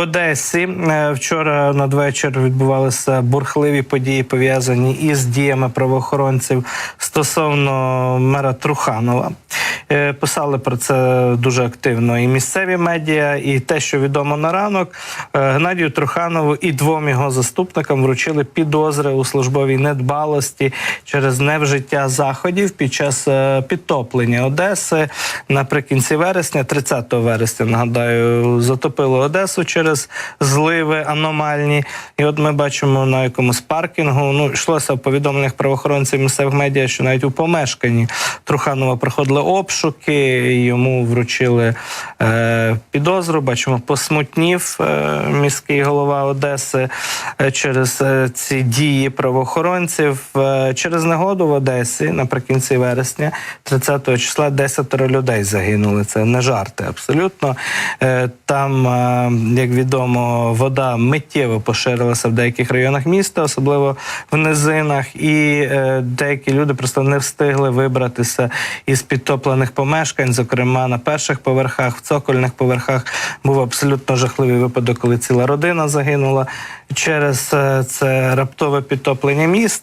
Одесі е, вчора надвечір відбувалися бурхливі події, пов'язані із діями правоохоронців стосовно мера Труханова. Е, Писали про це дуже активно і місцеві медіа, і те, що відомо на ранок, е, Геннадію Труханову і двом його заступникам вручили підозри у службовій недбалості через невжиття заходів під час е, підтоплення Одеси наприкінці вересня, 30 вересня, нагадаю, затопило Одесу через зливи аномальні. І от ми бачимо на якомусь паркінгу. Ну йшлося в повідомленнях правоохоронців місцевих медіа, що навіть у помешканні Труханова проходили обшуки, йому вручили е, підозру. Бачимо, посмутнів е, міський голова Одеси е, через е, ці дії правоохоронців. Е, через негоду в Одесі наприкінці вересня, 30 числа, 10 людей загинули. Це не жарти абсолютно. Е, там, е, як відомо, вода миттєво поширилася в деяких районах міста, особливо в низинах, і е, деякі люди просто не встигли вибратися із підтоплених помешкань. Зокрема, на перших поверхах, в цокольних поверхах був абсолютно жахливий випадок, коли ціла родина загинула через е, це раптове підтоплення міста.